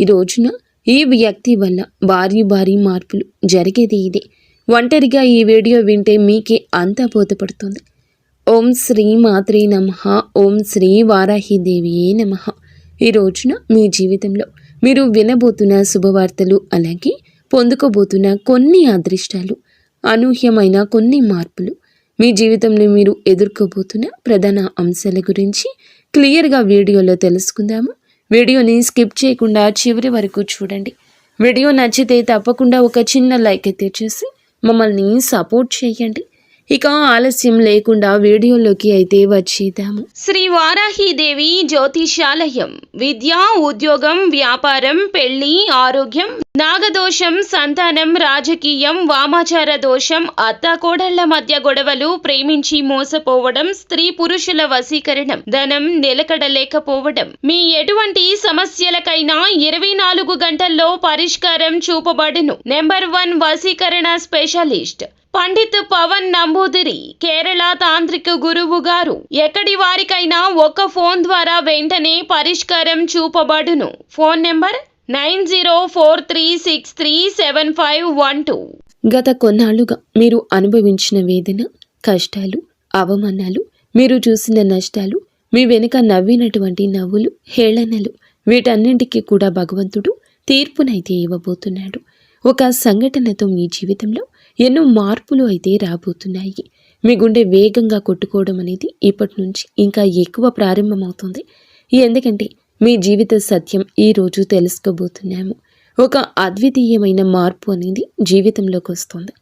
ఈ రోజున ఈ వ్యక్తి వల్ల భారీ భారీ మార్పులు జరిగేది ఇదే? ఒంటరిగా ఈ వీడియో వింటే మీకే అంతా బోధపడుతుంది. ఓం శ్రీ మాత్రే నమ ఓం శ్రీ వారాహిదేవియే నమ. ఈ రోజున మీ జీవితంలో మీరు వినబోతున్న శుభవార్తలు అలాగే పొందుకోబోతున్న కొన్ని అదృష్టాలు అనూహ్యమైన కొన్ని మార్పులు మీ జీవితంలో మీరు ఎదుర్కోబోతున్న ప్రధాన అంశాల గురించి క్లియర్గా వీడియోలో తెలుసుకుందాము. వీడియోని స్కిప్ చేయకుండా చివరి వరకు చూడండి. వీడియో నచ్చితే తప్పకుండా ఒక చిన్న లైక్ అయితే చేసి మమ్మల్ని సపోర్ట్ చేయండి. ఇక ఆలస్యం లేకుండా వీడియోలోకి అయితే వచ్చేద్దాము శ్రీ వారాహీదేవి జ్యోతిషాలయం విద్య ఉద్యోగం వ్యాపారం పెళ్ళి ఆరోగ్యం నాగదోషం సంతానం రాజకీయం వామాచార దోషం అత్తాకోడళ్ళ మధ్య గొడవలు ప్రేమించి మోసపోవడం స్త్రీ పురుషుల వశీకరణం ధనం నిలకడలేకపోవడం. మీ ఎటువంటి సమస్యలకైనా ఇరవై నాలుగు గంటల్లో పరిష్కారం చూపబడును. నెంబర్ వన్ వశీకరణ స్పెషలిస్ట్ పండిత్ పవన్ నంబూదిరి కేరళ తాంత్రిక గురువు గారు. ఎక్కడి వారికైనా ఒక ఫోన్ ద్వారా వెంటనే పరిష్కారం చూపబడును. Phone number nine zero four three six three seven five one two. గత కొన్నాళ్ళుగా మీరు అనుభవించిన వేదన కష్టాలు అవమానాలు మీరు చూసిన నష్టాలు మీ వెనుక నవ్వినటువంటి నవ్వులు హేళనలు వీటన్నింటికీ కూడా భగవంతుడు తీర్పునైతే ఇవ్వబోతున్నాడు. ఒక సంఘటనతో మీ జీవితంలో ఎన్నో మార్పులు అయితే రాబోతున్నాయి. మీ గుండె వేగంగా కొట్టుకోవడం అనేది ఇప్పటి నుంచి ఇంకా ఎక్కువ ప్రారంభమవుతుంది. ఎందుకంటే మీ జీవిత సత్యం ఈ రోజు తెలుసుకోబోతున్నాము. ఒక అద్వితీయమైన మార్పు అనేది జీవితంలోకి వస్తుంది.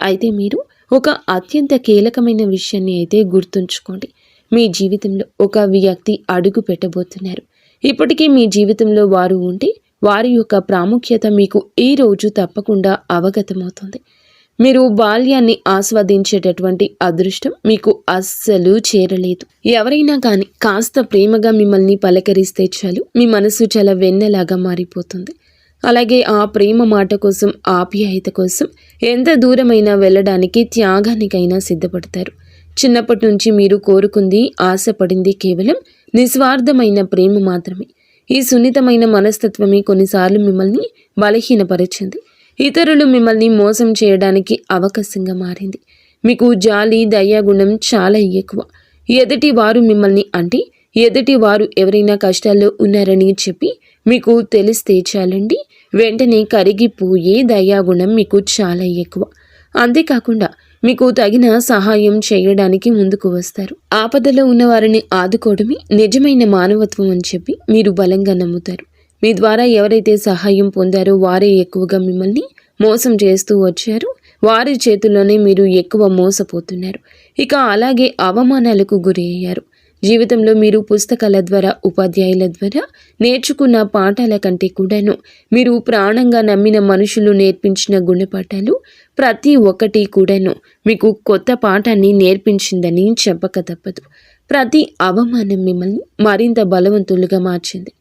అయితే మీరు ఒక అత్యంత కీలకమైన విషయాన్ని అయితే గుర్తుంచుకోండి. మీ జీవితంలో ఒక వ్యక్తి అడుగు పెట్టబోతున్నారు. ఇప్పటికీ మీ జీవితంలో వారు ఉంటే వారి యొక్క ప్రాముఖ్యత మీకు ఈ రోజు తప్పకుండా అవగతమవుతుంది. మీరు బాల్యాన్ని ఆస్వాదించేటటువంటి అదృష్టం మీకు అస్సలు చేరలేదు. ఎవరైనా కానీ కాస్త ప్రేమగా మిమ్మల్ని పలకరిస్తే చాలు. మీ మనసు చాలా వెన్నెలాగా మారిపోతుంది. అలాగే ఆ ప్రేమ మాట కోసం ఆప్యాయత కోసం ఎంత దూరమైనా వెళ్ళడానికి త్యాగానికైనా సిద్ధపడతారు. చిన్నప్పటి నుంచి మీరు కోరుకుంది ఆశపడింది కేవలం నిస్వార్థమైన ప్రేమ మాత్రమే. ఈ సున్నితమైన మనస్తత్వమే కొన్నిసార్లు మిమ్మల్ని బలహీనపరిచింది. ఇతరులు మిమ్మల్ని మోసం చేయడానికి అవకాశంగా మారింది. మీకు జాలి దయాగుణం చాలా ఎక్కువ. ఎదుటి వారు మిమ్మల్ని అంటే ఎదుటి వారు ఎవరైనా కష్టాల్లో ఉన్నారని చెప్పి మీకు తెలిస్తే చాలండి. వెంటనే కరిగిపోయే దయాగుణం మీకు చాలా ఎక్కువ. అంతేకాకుండా మీకు తగిన సహాయం చేయడానికి ముందుకు వస్తారు. ఆపదలో ఉన్న వారిని ఆదుకోవడమే నిజమైన మానవత్వం అని చెప్పి మీరు బలంగా నమ్ముతారు. మీ ద్వారా ఎవరైతే సహాయం పొందారో వారే ఎక్కువగా మిమ్మల్ని మోసం చేస్తూ వచ్చారు. వారి చేతుల్లోనే మీరు ఎక్కువ మోసపోతున్నారు. ఇక అలాగే అవమానాలకు గురి అయ్యారు జీవితంలో మీరు పుస్తకాల ద్వారా ఉపాధ్యాయుల ద్వారా నేర్చుకున్న పాఠాల కంటే కూడాను మీరు ప్రాణంగా నమ్మిన మనుషులు నేర్పించిన గుణపాఠాలు ప్రతి ఒక్కటి కూడాను మీకు కొత్త పాఠాన్ని నేర్పించిందని చెప్పక తప్పదు. ప్రతి అవమానం మిమ్మల్ని మరింత బలవంతులుగా మార్చింది.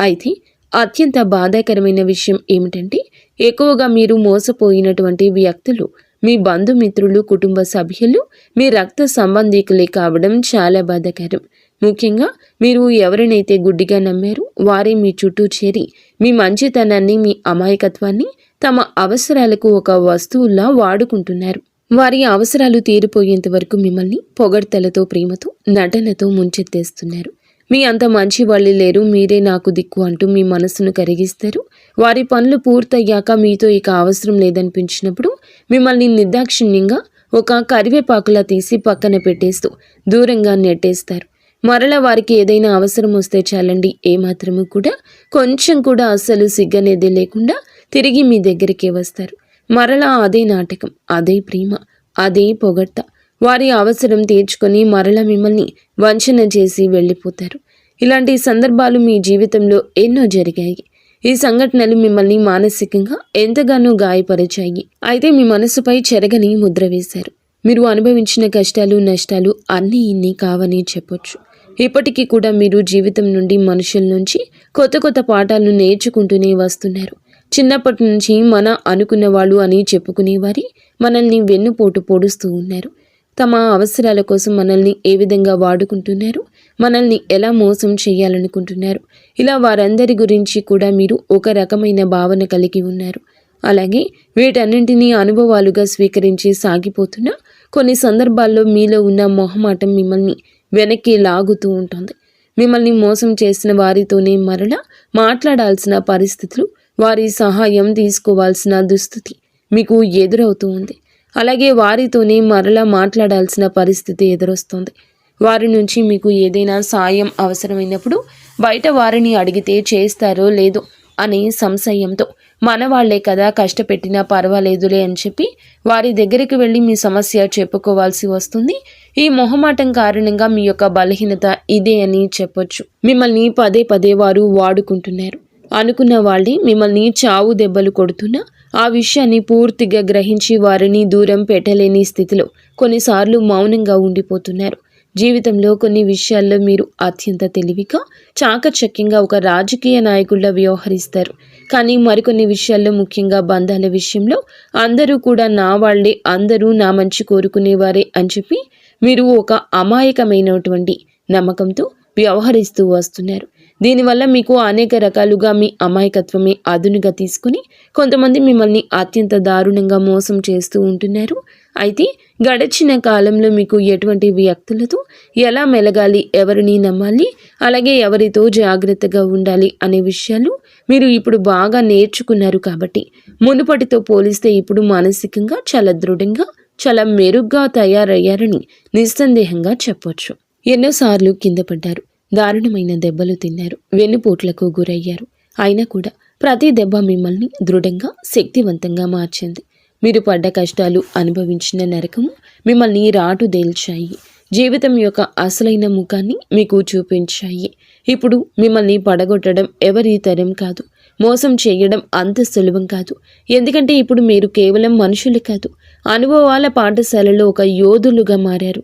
అయితే అత్యంత బాధాకరమైన విషయం ఏమిటంటే ఎక్కువగా మీరు మోసపోయినటువంటి వ్యక్తులు మీ బంధుమిత్రులు కుటుంబ సభ్యులు మీ రక్త సంబంధికులే కావడం చాలా బాధాకరం. ముఖ్యంగా మీరు ఎవరినైతే గుడ్డిగా నమ్మారో వారే మీ చుట్టూ చేరి మీ మంచితనాన్ని మీ అమాయకత్వాన్ని తమ అవసరాలకు ఒక వస్తువులా వాడుకుంటున్నారు. వారి అవసరాలు తీరిపోయేంత వరకు మిమ్మల్ని పొగడ్తలతో ప్రేమతో నటనతో ముంచెత్తేస్తున్నారు. మీ అంత మంచి వాళ్ళు లేరు మీరే నాకు దిక్కు అంటూ మీ మనసును కరిగిస్తారు. వారి పనులు పూర్తయ్యాక మీతో ఇక అవసరం లేదనిపించినప్పుడు మిమ్మల్ని నిర్దాక్షిణ్యంగా ఒక కరివేపాకులా తీసి పక్కన పెట్టేస్తూ దూరంగా నెట్టేస్తారు. మరలా వారికి ఏదైనా అవసరం వస్తే చాలండి ఏమాత్రము కూడా. కొంచెం కూడా అస్సలు సిగ్గనేది లేకుండా తిరిగి మీ దగ్గరికే వస్తారు. మరలా అదే నాటకం అదే ప్రేమ అదే పొగడ్త. వారి అవసరం తీర్చుకొని మరలా మిమ్మల్ని వంచన చేసి వెళ్ళిపోతారు. ఇలాంటి సందర్భాలు మీ జీవితంలో ఎన్నో జరిగాయి. ఈ సంఘటనలు మిమ్మల్ని మానసికంగా ఎంతగానో గాయపరిచాయి. అయితే మీ మనసుపై చెరగని ముద్ర వేశారు. మీరు అనుభవించిన కష్టాలు నష్టాలు అన్నీ ఇన్ని కావని చెప్పొచ్చు. ఇప్పటికీ కూడా మీరు జీవితం నుండి మనుషుల నుంచి కొత్త కొత్త పాఠాలను నేర్చుకుంటూనే వస్తున్నారు. చిన్నప్పటి నుంచి మన అనుకున్న వాళ్ళు అని చెప్పుకునేవారి మనల్ని వెన్నుపోటు పొడుస్తూ ఉన్నారు. తమ అవసరాల కోసం మనల్ని ఏ విధంగా వాడుకుంటున్నారు? మనల్ని ఎలా మోసం చేయాలనుకుంటున్నారు? ఇలా వారందరి గురించి కూడా మీరు ఒక రకమైన భావన కలిగి ఉన్నారు. అలాగే వీటన్నింటినీ అనుభవాలుగా స్వీకరించి సాగిపోతున్న కొన్ని సందర్భాల్లో మీలో ఉన్న మొహమాటం మిమ్మల్ని వెనక్కి లాగుతూ ఉంటుంది. మిమ్మల్ని మోసం చేసిన వారితోనే మరలా మాట్లాడాల్సిన పరిస్థితులు వారి సహాయం తీసుకోవాల్సిన దుస్థితి మీకు ఎదురవుతూ ఉంది. అలాగే వారితోనే మరలా మాట్లాడాల్సిన పరిస్థితి ఎదురొస్తుంది. వారి నుంచి మీకు ఏదైనా సాయం అవసరమైనప్పుడు బయట వారిని అడిగితే చేస్తారో లేదో అనే సంశయంతో మన వాళ్ళే కదా కష్టపెట్టినా పర్వాలేదులే అని చెప్పి వారి దగ్గరికి వెళ్ళి మీ సమస్య చెప్పుకోవాల్సి వస్తుంది. ఈ మొహమాటం కారణంగా మీ యొక్క బలహీనత ఇదే అని చెప్పొచ్చు. మిమ్మల్ని పదే పదే వారు వాడుకుంటున్నారు. అనుకున్న వాళ్ళే మిమ్మల్ని చావు దెబ్బలు కొడుతున్నా ఆ విషయాన్ని పూర్తిగా గ్రహించి వారిని దూరం పెట్టలేని స్థితిలో కొన్నిసార్లు మౌనంగా ఉండిపోతున్నారు. జీవితంలో కొన్ని విషయాల్లో మీరు అత్యంత తెలివిగా చాకచక్యంగా ఒక రాజకీయ నాయకుల్లా వ్యవహరిస్తారు. కానీ మరికొన్ని విషయాల్లో ముఖ్యంగా బంధాల విషయంలో అందరూ కూడా నా వాళ్ళే అందరూ నా మంచి కోరుకునేవారే అని చెప్పి మీరు ఒక అమాయకమైనటువంటి నమ్మకంతో వ్యవహరిస్తూ వస్తున్నారు. దీనివల్ల మీకు అనేక రకాలుగా మీ అమాయకత్వమే అదునుగా తీసుకుని కొంతమంది మిమ్మల్ని అత్యంత దారుణంగా మోసం చేస్తూ ఉంటున్నారు. అయితే గడిచిన కాలంలో మీకు ఎటువంటి వ్యక్తులతో ఎలా మెలగాలి ఎవరిని నమ్మాలి అలాగే ఎవరితో జాగ్రత్తగా ఉండాలి అనే విషయాలు మీరు ఇప్పుడు బాగా నేర్చుకున్నారు కాబట్టి మునుపటితో పోలిస్తే ఇప్పుడు మానసికంగా చాలా దృఢంగా చాలా మెరుగ్గా తయారయ్యారని నిస్సందేహంగా చెప్పొచ్చు. ఎన్నోసార్లు కింద పడ్డారు. దారుణమైన దెబ్బలు తిన్నారు. వెన్నుపోట్లకు గురయ్యారు. అయినా కూడా ప్రతి దెబ్బ మిమ్మల్ని దృఢంగా శక్తివంతంగా మార్చింది. మీరు పడ్డ కష్టాలు అనుభవించిన నరకము మిమ్మల్ని రాటు దేల్చాయి జీవితం యొక్క అసలైన ముఖాన్ని మీకు చూపించాయి. ఇప్పుడు మిమ్మల్ని పడగొట్టడం ఎవరి తరం కాదు. మోసం చేయడం అంత సులభం కాదు. ఎందుకంటే ఇప్పుడు మీరు కేవలం మనుషులు కాదు. అనుభవాల పాఠశాలలో ఒక యోధులుగా మారారు.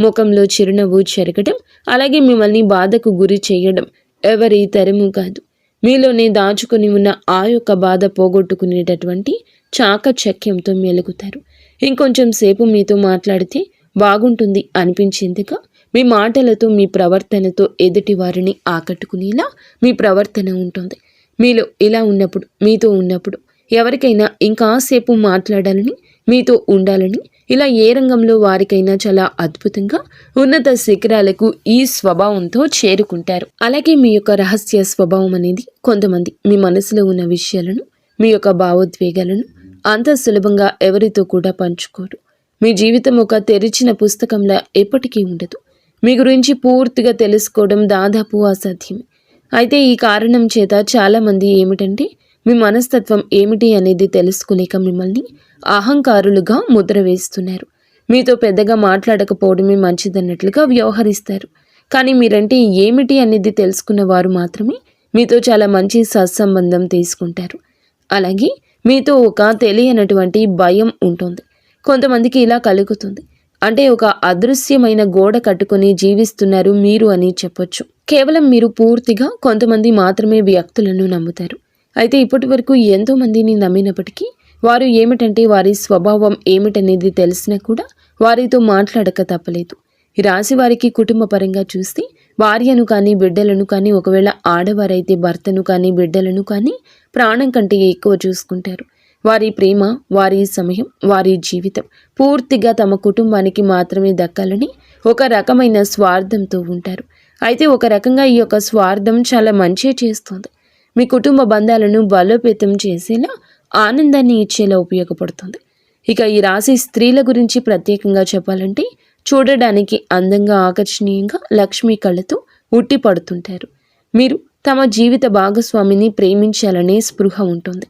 ముఖంలో చిరునవ్వు చెరగడం అలాగే మిమ్మల్ని బాధకు గురి చేయడం ఎవరి తరము కాదు. మీలోనే దాచుకుని ఉన్న ఆ యొక్క బాధ పోగొట్టుకునేటటువంటి చాకచక్యంతో మెలుగుతారు. ఇంకొంచెం సేపు మీతో మాట్లాడితే బాగుంటుంది అనిపించేందుగా మీ మాటలతో మీ ప్రవర్తనతో ఎదుటి వారిని ఆకట్టుకునేలా మీ ప్రవర్తన ఉంటుంది. మీలో ఇలా ఉన్నప్పుడు మీతో ఉన్నప్పుడు ఎవరికైనా ఇంకాసేపు మాట్లాడాలని మీతో ఉండాలని ఇలా ఏ రంగంలో వారికైనా చాలా అద్భుతంగా ఉన్నత శిఖరాలకు ఈ స్వభావంతో చేరుకుంటారు. అలాగే మీ యొక్క రహస్య స్వభావం అనేది కొంతమంది మీ మనసులో ఉన్న విషయాలను మీ యొక్క భావోద్వేగాలను అంత సులభంగా ఎవరితో కూడా పంచుకోరు. మీ జీవితం ఒక తెరిచిన పుస్తకంలా ఎప్పటికీ ఉండదు. మీ గురించి పూర్తిగా తెలుసుకోవడం దాదాపు అసాధ్యమే. అయితే ఈ కారణం చేత చాలామంది ఏమిటంటే మీ మనస్తత్వం ఏమిటి అనేది తెలుసుకోలేక మిమ్మల్ని అహంకారులుగా ముద్ర వేస్తున్నారు మీతో పెద్దగా మాట్లాడకపోవడమే మంచిదన్నట్లుగా వ్యవహరిస్తారు. కానీ మీరంటే ఏమిటి అనేది తెలుసుకున్న వారు మాత్రమే మీతో చాలా మంచి సత్సంబంధం తీసుకుంటారు. అలాగే మీతో ఒక తెలియనటువంటి భయం ఉంటుంది. కొంతమందికి ఇలా కలుగుతుంది. అంటే ఒక అదృశ్యమైన గోడ కట్టుకొని జీవిస్తున్నారు మీరు అని చెప్పొచ్చు. కేవలం మీరు పూర్తిగా కొంతమంది మాత్రమే వ్యక్తులను నమ్ముతారు. అయితే ఇప్పటి వరకు ఎంతోమందిని నమ్మినప్పటికీ వారు ఏమిటంటే వారి స్వభావం ఏమిటనేది తెలిసినా కూడా వారితో మాట్లాడక తప్పలేదు. ఈ రాశి వారికి కుటుంబ పరంగా చూస్తే భార్యను కానీ బిడ్డలను కానీ ఒకవేళ ఆడవారైతే భర్తను కానీ బిడ్డలను కానీ ప్రాణం కంటే ఎక్కువ చూసుకుంటారు. వారి ప్రేమ వారి సమయం వారి జీవితం పూర్తిగా తమ కుటుంబానికి మాత్రమే దక్కాలని ఒక రకమైన స్వార్థంతో ఉంటారు. అయితే ఒక రకంగా ఈ యొక్క స్వార్థం చాలా మంచి చేస్తుంది. మీ కుటుంబ బంధాలను బలోపేతం చేసేలా ఆనందాన్ని ఇచ్చేలా ఉపయోగపడుతుంది. ఇక ఈ రాశి స్త్రీల గురించి ప్రత్యేకంగా చెప్పాలంటే చూడడానికి అందంగా ఆకర్షణీయంగా లక్ష్మీ కళ్ళతో ఉట్టి పడుతుంటారు. మీరు తమ జీవిత భాగస్వామిని ప్రేమించాలనే స్పృహ ఉంటుంది.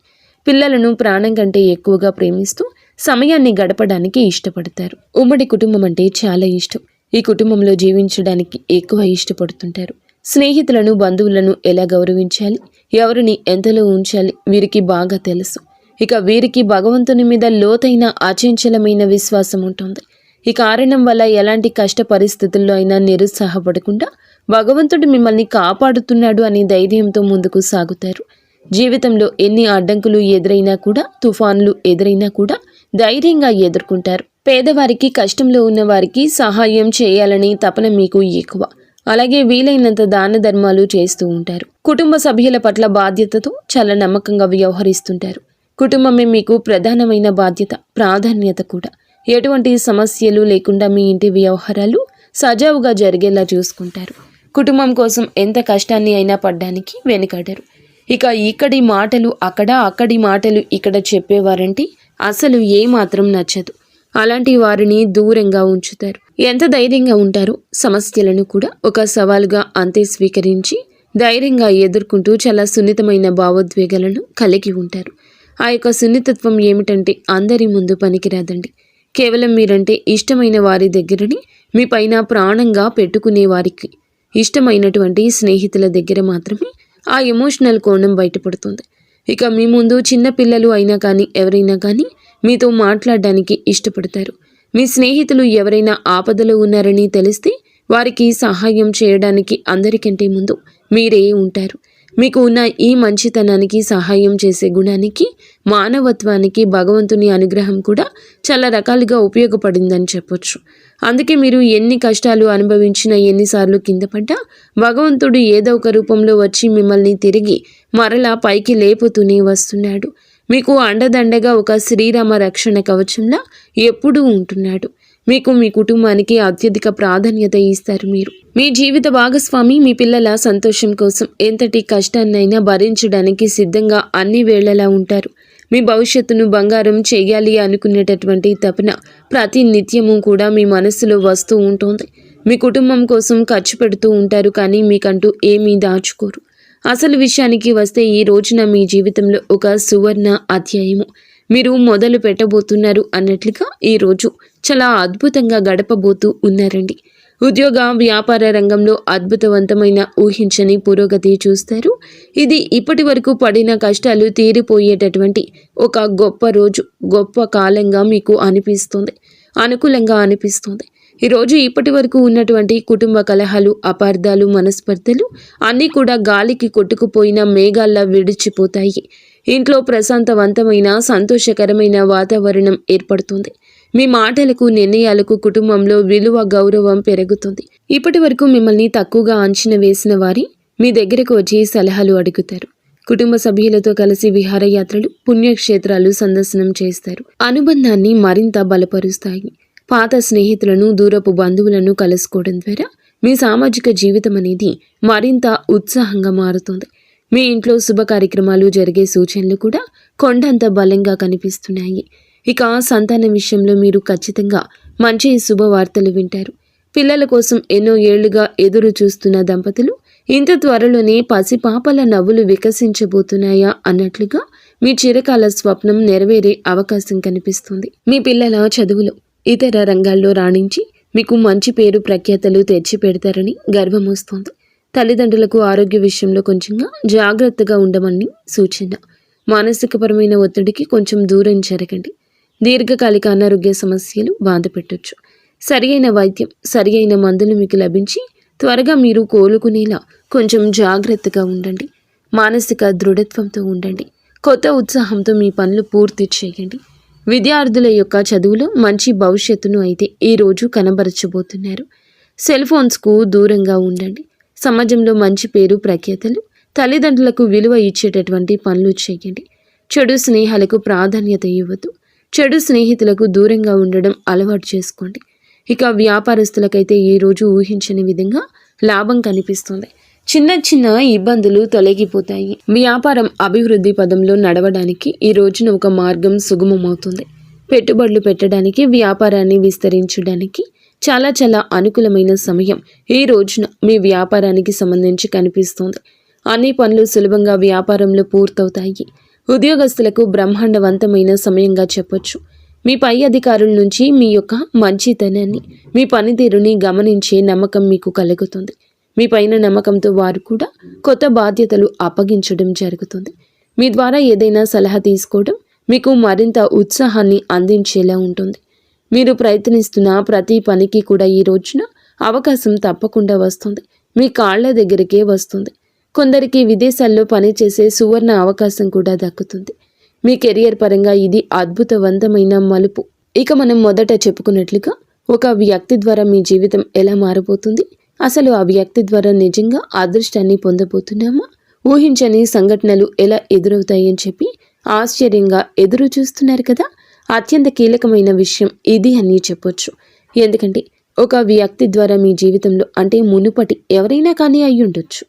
పిల్లలను ప్రాణం కంటే ఎక్కువగా ప్రేమిస్తూ సమయాన్ని గడపడానికి ఇష్టపడతారు. ఉమ్మడి కుటుంబం అంటే చాలా ఇష్టం. ఈ కుటుంబంలో జీవించడానికి ఎక్కువ ఇష్టపడుతుంటారు. స్నేహితులను బంధువులను ఎలా గౌరవించాలి? ఎవరిని ఎంతలో ఉంచాలి వీరికి బాగా తెలుసు. ఇక వీరికి భగవంతుని మీద లోతైన అచంచలమైన విశ్వాసం ఉంటుంది. ఈ కారణం వల్ల ఎలాంటి కష్ట పరిస్థితుల్లో అయినా నిరుత్సాహపడకుండా భగవంతుడు మిమ్మల్ని కాపాడుతున్నాడు అనే ధైర్యంతో ముందుకు సాగుతారు. జీవితంలో ఎన్ని అడ్డంకులు ఎదురైనా కూడా తుఫాన్లు ఎదురైనా కూడా ధైర్యంగా ఎదుర్కొంటారు. పేదవారికి కష్టంలో ఉన్న వారికి సహాయం చేయాలని తపన మీకు ఎక్కువ. అలాగే వీలైనంత దాన ధర్మాలు చేస్తూ ఉంటారు. కుటుంబ సభ్యుల పట్ల బాధ్యతతో చాలా నమ్మకంగా వ్యవహరిస్తుంటారు. కుటుంబమే మీకు ప్రధానమైన బాధ్యత ప్రాధాన్యత కూడా. ఎటువంటి సమస్యలు లేకుండా మీ ఇంటి వ్యవహారాలు సజావుగా జరిగేలా చూసుకుంటారు. కుటుంబం కోసం ఎంత కష్టాన్ని అయినా పడ్డానికి వెనుకడరు. ఇక ఇక్కడి మాటలు అక్కడ అక్కడి మాటలు ఇక్కడ చెప్పేవారంటే అసలు ఏ మాత్రం నచ్చదు. అలాంటి వారిని దూరంగా ఉంచుతారు. ఎంత ధైర్యంగా ఉంటారో సమస్యలను కూడా ఒక సవాలుగా అంతే స్వీకరించి ధైర్యంగా ఎదుర్కొంటూ చాలా సున్నితమైన భావోద్వేగాలను కలిగి ఉంటారు. ఆ యొక్క సున్నితత్వం ఏమిటంటే అందరి ముందు పనికిరాదండి. కేవలం మీరంటే ఇష్టమైన వారి దగ్గరని మీ పైన ప్రాణంగా పెట్టుకునే వారికి ఇష్టమైనటువంటి స్నేహితుల దగ్గర మాత్రమే ఆ ఎమోషనల్ కోణం బయటపడుతుంది. ఇక మీ ముందు చిన్న పిల్లలు అయినా కానీ ఎవరైనా కానీ మీతో మాట్లాడడానికి ఇష్టపడతారు. మీ స్నేహితులు ఎవరైనా ఆపదలో ఉన్నారని తెలిస్తే వారికి సహాయం చేయడానికి అందరికంటే ముందు మీరే ఉంటారు. మీకు ఉన్న ఈ మంచితనానికి సహాయం చేసే గుణానికి మానవత్వానికి భగవంతుని అనుగ్రహం కూడా చాలా రకాలుగా ఉపయోగపడిందని చెప్పొచ్చు. అందుకే మీరు ఎన్ని కష్టాలు అనుభవించినా ఎన్నిసార్లు కింద పడ్డా భగవంతుడు ఏదో ఒక రూపంలో వచ్చి మిమ్మల్ని తిరిగి మరలా పైకి లేపుతూనే వస్తున్నాడు. మీకు అండదండగా ఒక శ్రీరామ రక్షణ కవచంలా ఎప్పుడూ ఉంటున్నాడు. మీకు మీ కుటుంబానికి అత్యధిక ప్రాధాన్యత ఇస్తారు మీరు. మీ జీవిత భాగస్వామి మీ పిల్లల సంతోషం కోసం ఎంతటి కష్టాన్నైనా భరించడానికి సిద్ధంగా అన్ని వేళలా ఉంటారు. మీ భవిష్యత్తును బంగారం చేయాలి అనుకునేటటువంటి తపన ప్రతి నిత్యము కూడా మీ మనసులో వస్తూ ఉంటుంది. మీ కుటుంబం కోసం ఖర్చు పెడుతూ ఉంటారు కానీ మీకంటూ ఏమీ దాచుకోరు. అసలు విషయానికి వస్తే ఈ రోజున మీ జీవితంలో ఒక సువర్ణ అధ్యాయము. మీరు మొదలు పెట్టబోతున్నారు అన్నట్లుగా ఈ రోజు చాలా అద్భుతంగా గడపబోతూ ఉన్నారండి. ఉద్యోగ వ్యాపార రంగంలో అద్భుతవంతమైన ఊహించని పురోగతి చూస్తారు. ఇది ఇప్పటి వరకు పడిన కష్టాలు తీరిపోయేటటువంటి ఒక గొప్ప రోజు గొప్ప కాలంగా మీకు అనిపిస్తుంది అనుకూలంగా అనిపిస్తుంది. ఈరోజు ఇప్పటి వరకు ఉన్నటువంటి కుటుంబ కలహాలు అపార్థాలు మనస్పర్ధలు అన్నీ కూడా గాలికి కొట్టుకుపోయిన మేఘాల్లా విడిచిపోతాయి. ఇంట్లో ప్రశాంతవంతమైన సంతోషకరమైన వాతావరణం ఏర్పడుతుంది. మీ మాటలకు నిర్ణయాలకు కుటుంబంలో విలువ గౌరవం పెరుగుతుంది. ఇప్పటి వరకు మిమ్మల్ని తక్కువగా అంచనా వేసిన వారి మీ దగ్గరకు వచ్చి సలహాలు అడుగుతారు. కుటుంబ సభ్యులతో కలిసి విహారయాత్రలు పుణ్యక్షేత్రాలు సందర్శనం చేస్తారు. అనుబంధాన్ని మరింత బలపరుస్తాయి. పాత స్నేహితులను దూరపు బంధువులను కలుసుకోవడం ద్వారా మీ సామాజిక జీవితం అనేది మరింత ఉత్సాహంగా మారుతుంది. మీ ఇంట్లో శుభ కార్యక్రమాలు జరిగే సూచనలు కూడా కొండంత బలంగా కనిపిస్తున్నాయి. ఇక సంతానం విషయంలో మీరు ఖచ్చితంగా మంచి శుభవార్తలు వింటారు. పిల్లల కోసం ఎన్నో ఏళ్ళుగా ఎదురు చూస్తున్న దంపతులు ఇంత త్వరలోనే పసిపాపల నవ్వులు వికసించబోతున్నాయా అన్నట్లుగా మీ చిరకాల స్వప్నం నెరవేరే అవకాశం కనిపిస్తుంది. మీ పిల్లల చదువులో ఇతర రంగాల్లో రాణించి మీకు మంచి పేరు ప్రఖ్యాతలు తెచ్చిపెడతారని గర్వమొస్తోంది గర్వం తల్లిదండ్రులకు ఆరోగ్య విషయంలో కొంచెంగా జాగ్రత్తగా ఉండమని సూచన. మానసికపరమైన ఒత్తిడికి కొంచెం దూరం జరగండి దీర్ఘకాలిక అనారోగ్య సమస్యలు బాధ పెట్టొచ్చు. సరి అయిన వైద్యం సరి అయిన మందులు మీకు లభించి త్వరగా మీరు కోలుకునేలా కొంచెం జాగ్రత్తగా ఉండండి. మానసిక దృఢత్వంతో ఉండండి. కొత్త ఉత్సాహంతో మీ పనులు పూర్తి చేయండి. విద్యార్థుల యొక్క చదువులో మంచి భవిష్యత్తును అయితే ఈరోజు కనబరచబోతున్నారు. సెల్ ఫోన్స్కు దూరంగా ఉండండి. సమాజంలో మంచి పేరు ప్రఖ్యాతలు తల్లిదండ్రులకు విలువ ఇచ్చేటటువంటి పనులు చేయండి. చెడు స్నేహాలకు ప్రాధాన్యత ఇవ్వద్దు. చెడు స్నేహితులకు దూరంగా ఉండడం అలవాటు చేసుకోండి. ఇక వ్యాపారస్తులకైతే ఈరోజు ఊహించని విధంగా లాభం కనిపిస్తుంది. చిన్న చిన్న ఇబ్బందులు తొలగిపోతాయి. వ్యాపారం అభివృద్ధి పదంలో నడవడానికి ఈ రోజున ఒక మార్గం సుగమమవుతుంది. పెట్టుబడులు పెట్టడానికి వ్యాపారాన్ని విస్తరించడానికి చాలా చాలా అనుకూలమైన సమయం. ఈ రోజున మీ వ్యాపారానికి సంబంధించి కనిపిస్తుంది. అన్ని పనులు సులభంగా వ్యాపారంలో పూర్తవుతాయి. ఉద్యోగస్తులకు బ్రహ్మాండవంతమైన సమయంగా చెప్పొచ్చు. మీ పై అధికారుల నుంచి మీ యొక్క మంచితనాన్ని మీ పనితీరుని గమనించే నమ్మకం మీకు కలుగుతుంది. మీ పైన నమ్మకంతో వారు కూడా కొత్త బాధ్యతలు అప్పగించడం జరుగుతుంది. మీ ద్వారా ఏదైనా సలహా తీసుకోవడం మీకు మరింత ఉత్సాహాన్ని అందించేలా ఉంటుంది. మీరు ప్రయత్నిస్తున్న ప్రతి పనికి కూడా ఈ రోజున అవకాశం తప్పకుండా వస్తుంది. మీ కాళ్ళ దగ్గరికే వస్తుంది. కొందరికి విదేశాల్లో పనిచేసే సువర్ణ అవకాశం కూడా దక్కుతుంది. మీ కెరియర్ పరంగా ఇది అద్భుతవంతమైన మలుపు. ఇక మనం మొదట చెప్పుకున్నట్లుగా ఒక వ్యక్తి ద్వారా మీ జీవితం ఎలా మారబోతుంది? అసలు ఆ వ్యక్తి ద్వారా నిజంగా అదృష్టాన్ని పొందబోతున్నామా? ఊహించని సంఘటనలు ఎలా ఎదురవుతాయని చెప్పి ఆశ్చర్యంగా ఎదురు చూస్తున్నారు కదా? అత్యంత కీలకమైన విషయం ఇది అని చెప్పొచ్చు. ఎందుకంటే ఒక వ్యక్తి ద్వారా మీ జీవితంలో అంటే మునుపటి ఎవరైనా కానీ అయి ఉండొచ్చు.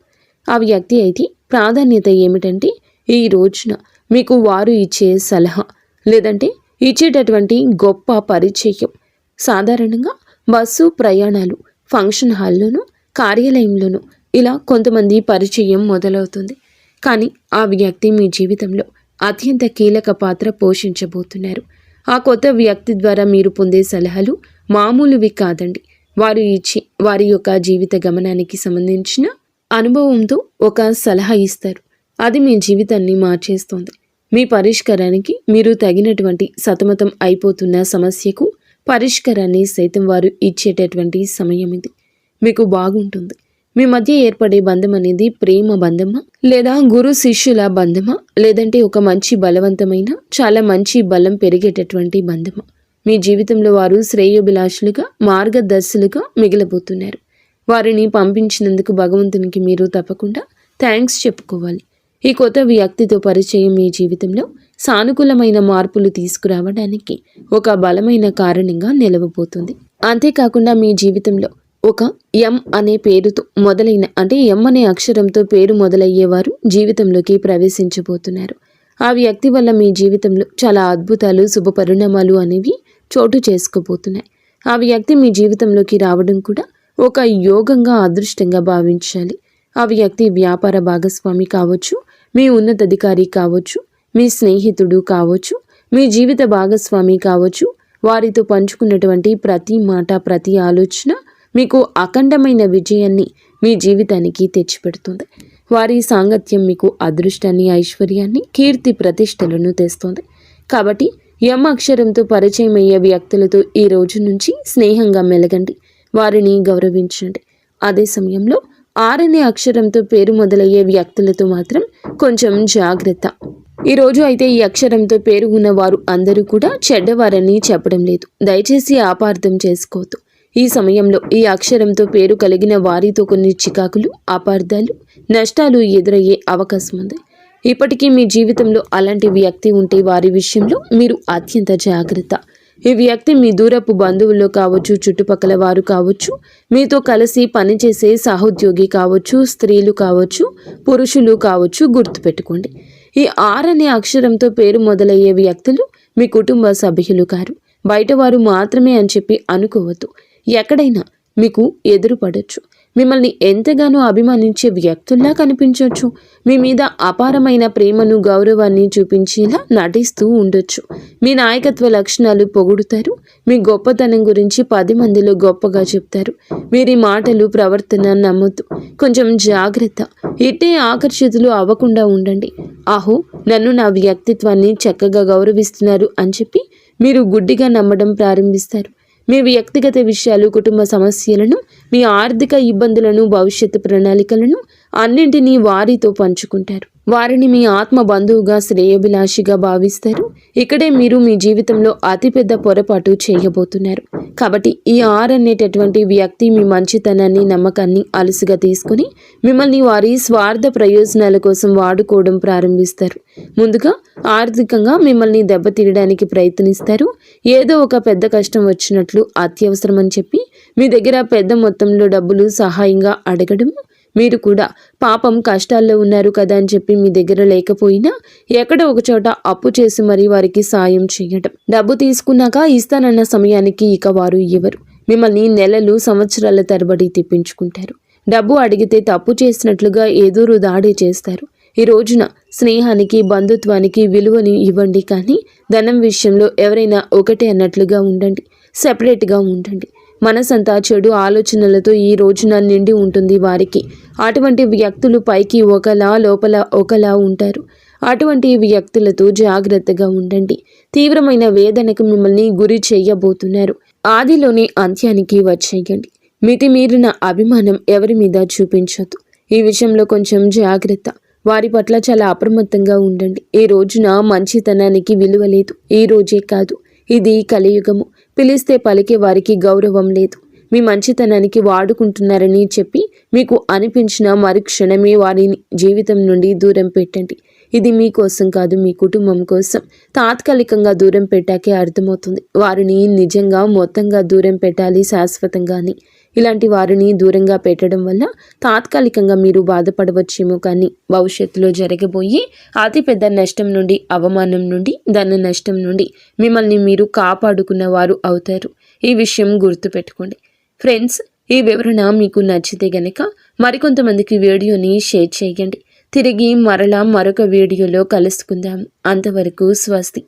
ఆ వ్యక్తి అయితే ప్రాధాన్యత ఏమిటంటే ఈ రోజున మీకు వారు ఇచ్చే సలహా లేదంటే ఇచ్చేటటువంటి గొప్ప పరిచయం. సాధారణంగా బస్సు ప్రయాణాలు ఫంక్షన్ హాల్లోనూ కార్యాలయంలోనూ ఇలా కొంతమంది పరిచయం మొదలవుతుంది. కానీ ఆ వ్యక్తి మీ జీవితంలో అత్యంత కీలక పాత్ర పోషించబోతున్నారు. ఆ కొత్త వ్యక్తి ద్వారా మీరు పొందే సలహాలు మామూలువి కాదండి. వారు ఇచ్చి వారి యొక్క జీవిత గమనానికి సంబంధించిన అనుభవంతో ఒక సలహా ఇస్తారు. అది మీ జీవితాన్ని మార్చేస్తుంది. మీ పరిష్కారానికి మీరు తగినటువంటి సతమతం అయిపోతున్న సమస్యకు పరిష్కారాన్ని సైతం వారు ఇచ్చేటటువంటి సమయం ఇది. మీకు బాగుంటుంది. మీ మధ్య ఏర్పడే బంధం అనేది ప్రేమ బంధమా? లేదా గురు శిష్యుల బంధమా? లేదంటే ఒక మంచి బలవంతమైన చాలా మంచి బలం పెరిగేటటువంటి బంధమా? మీ జీవితంలో వారు శ్రేయోభిలాషులుగా మార్గదర్శులుగా మిగిలిపోతున్నారు. వారిని పంపించినందుకు భగవంతునికి మీరు తప్పకుండా థ్యాంక్స్ చెప్పుకోవాలి. ఈ కొత్త వ్యక్తితో పరిచయం మీ జీవితంలో సానుకూలమైన మార్పులు తీసుకురావడానికి ఒక బలమైన కారణంగా నిలవబోతుంది. అంతేకాకుండా మీ జీవితంలో ఒక ఎం అనే పేరుతో మొదలైన అంటే ఎం అనే అక్షరంతో పేరు మొదలయ్యేవారు జీవితంలోకి ప్రవేశించబోతున్నారు. ఆ వ్యక్తి వల్ల మీ జీవితంలో చాలా అద్భుతాలు శుభ పరిణామాలు అనేవి చోటు చేసుకోబోతున్నాయి. ఆ వ్యక్తి మీ జీవితంలోకి రావడం కూడా ఒక యోగంగా అదృష్టంగా భావించాలి. ఆ వ్యక్తి వ్యాపార భాగస్వామి కావచ్చు మీ ఉన్నతాధికారి కావచ్చు మీ స్నేహితుడు కావచ్చు మీ జీవిత భాగస్వామి కావచ్చు. వారితో పంచుకున్నటువంటి ప్రతి మాట ప్రతి ఆలోచన మీకు అఖండమైన విజయాన్ని మీ జీవితానికి తెచ్చిపెడుతుంది. వారి సాంగత్యం మీకు అదృష్టాన్ని ఐశ్వర్యాన్ని కీర్తి ప్రతిష్టలను తెస్తుంది. కాబట్టి యమ అక్షరంతో పరిచయం అయ్యే వ్యక్తులతో ఈ రోజు నుంచి స్నేహంగా మెలగండి. వారిని గౌరవించండి. అదే సమయంలో ఆరనే అక్షరంతో పేరు మొదలయ్యే వ్యక్తులతో మాత్రం కొంచెం జాగ్రత్త. ఈ రోజు అయితే ఈ అక్షరంతో పేరు ఉన్న వారు అందరూ కూడా చెడ్డవారని చెప్పడం లేదు. దయచేసి ఆపార్థం చేసుకోవద్దు. ఈ సమయంలో ఈ అక్షరంతో పేరు కలిగిన వారితో కొన్ని చికాకులు అపార్థాలు నష్టాలు ఎదురయ్యే అవకాశం ఉంది. ఇప్పటికీ మీ జీవితంలో అలాంటి వ్యక్తి ఉంటే వారి విషయంలో మీరు అత్యంత జాగ్రత్త. ఈ వ్యక్తి మీ దూరపు బంధువుల్లో కావచ్చు చుట్టుపక్కల వారు కావచ్చు మీతో కలిసి పనిచేసే సహోద్యోగి కావచ్చు స్త్రీలు కావచ్చు పురుషులు కావచ్చు గుర్తుపెట్టుకోండి. ఈ ఆర్ అనే అక్షరంతో పేరు మొదలయ్యే వ్యక్తులు మీ కుటుంబ సభ్యులు కారు. బయటవారు మాత్రమే అని చెప్పి అనుకోవద్దు. ఎక్కడైనా మీకు ఎదురుపడచ్చు. మిమ్మల్ని ఎంతగానో అభిమానించే వ్యక్తుల్లా కనిపించవచ్చు మీ మీద అపారమైన ప్రేమను గౌరవాన్ని చూపించేలా నటిస్తూ ఉండొచ్చు. మీ నాయకత్వ లక్షణాలు పొగుడుతారు. మీ గొప్పతనం గురించి పది మందిలో గొప్పగా చెప్తారు. వీరి మాటలు ప్రవర్తన నమ్మొద్దు. కొంచెం జాగ్రత్త. ఇట్టే ఆకర్షితులు అవ్వకుండా ఉండండి. ఆహో నన్ను నా వ్యక్తిత్వాన్ని చక్కగా గౌరవిస్తున్నారు అని చెప్పి మీరు గుడ్డిగా నమ్మడం ప్రారంభిస్తారు. మీ వ్యక్తిగత విషయాలు కుటుంబ సమస్యలను మీ ఆర్థిక ఇబ్బందులను భవిష్యత్తు ప్రణాళికలను అన్నింటినీ వారితో పంచుకుంటారు. వారిని మీ ఆత్మ బంధువుగా శ్రేయభిలాషిగా భావిస్తారు. ఇక్కడే మీరు మీ జీవితంలో అతిపెద్ద పొరపాటు చేయబోతున్నారు. కాబట్టి ఈ ఆర్ అనేటటువంటి వ్యక్తి మీ మంచితనాన్ని నమ్మకాన్ని అలుసుగా తీసుకుని మిమ్మల్ని వారి స్వార్థ ప్రయోజనాల కోసం వాడుకోవడం ప్రారంభిస్తారు. ముందుగా ఆర్థికంగా మిమ్మల్ని దెబ్బతీయడానికి ప్రయత్నిస్తారు. ఏదో ఒక పెద్ద కష్టం వచ్చినట్లు అత్యవసరం అని చెప్పి మీ దగ్గర పెద్ద మొత్తంలో డబ్బులు సహాయంగా అడగడం మీరు కూడా పాపం కష్టాల్లో ఉన్నారు కదా అని చెప్పి మీ దగ్గర లేకపోయినా ఎక్కడ ఒక చోట అప్పు చేసి మరీ వారికి సాయం చేయడం డబ్బు తీసుకున్నాక ఇస్తానన్న సమయానికి ఇక వారు ఇవ్వరు మిమ్మల్ని నెలలు సంవత్సరాల తరబడి తెప్పించుకుంటారు. డబ్బు అడిగితే తప్పు చేసినట్లుగా ఏదోరు దాడి చేస్తారు. ఈ రోజున స్నేహానికి బంధుత్వానికి విలువని ఇవ్వండి కానీ ధనం విషయంలో ఎవరైనా ఒకటే అన్నట్లుగా ఉండండి. సెపరేట్గా ఉండండి. మనసంతా చెడు ఆలోచనలతో ఈ రోజున నిండి ఉంటుంది వారికి. అటువంటి వ్యక్తులు పైకి ఒకలా లోపల ఒకలా ఉంటారు. అటువంటి వ్యక్తులతో జాగ్రత్తగా ఉండండి. తీవ్రమైన వేదనకు మిమ్మల్ని గురి చేయబోతున్నారు. ఆదిలోని అంత్యానికి వచ్చేయండి. మితిమీరిన అభిమానం ఎవరి మీద చూపించదు. ఈ విషయంలో కొంచెం జాగ్రత్త. వారి పట్ల చాలా అప్రమత్తంగా ఉండండి. ఈ రోజున మంచితనానికి విలువ లేదు. ఈ రోజే కాదు. ఇది కలియుగము. పిలిస్తే పలికే వారికి గౌరవం లేదు. మీ మంచితనానికి వాడుకుంటున్నారని చెప్పి మీకు అనిపించిన మరుక్షణమే వారిని జీవితం నుండి దూరం పెట్టండి. ఇది మీకోసం కాదు మీ కుటుంబం కోసం. తాత్కాలికంగా దూరం పెట్టాకే అర్థమవుతుంది. వారిని నిజంగా మొత్తంగా దూరం పెట్టాలి శాశ్వతంగాని. ఇలాంటి వారిని దూరంగా పెట్టడం వల్ల తాత్కాలికంగా మీరు బాధపడవచ్చేమో కానీ భవిష్యత్తులో జరగబోయే అతిపెద్ద నష్టం నుండి అవమానం నుండి ధన నష్టం నుండి మిమ్మల్ని మీరు కాపాడుకున్న వారు అవుతారు. ఈ విషయం గుర్తుపెట్టుకోండి. ఫ్రెండ్స్ ఈ వివరణ మీకు నచ్చితే గనక మరికొంతమందికి వీడియోని షేర్ చేయండి. తిరిగి మరలా మరొక వీడియోలో కలుసుకుందాం. అంతవరకు స్వస్తి.